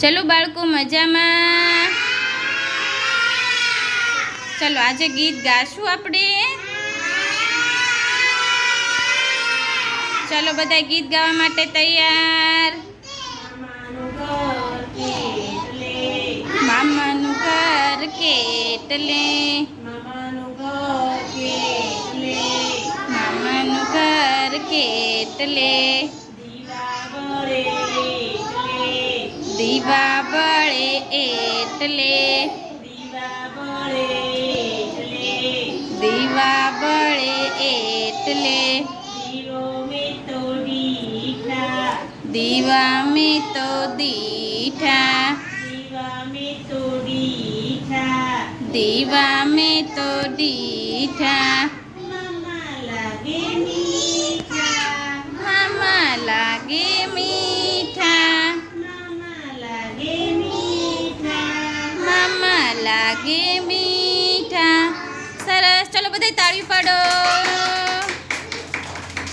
चलो बालको मजा मां चलो आज एक गीत गाछु आपड़े चलो બધા गीत ગાવા માટે તૈયાર મમનુ કરકે લે મમનુ કરકે લે મમનુ કરકે લે મમનુ કરકે લે દિવા બળે દીવા બળે એટલે દીવા બળે એટલે દીવા મે તો દીઠા દીવા મે તો દીઠા દીવા મે તો દી લાગે મીઠા સરસ ચલો બધા તાળી પાડો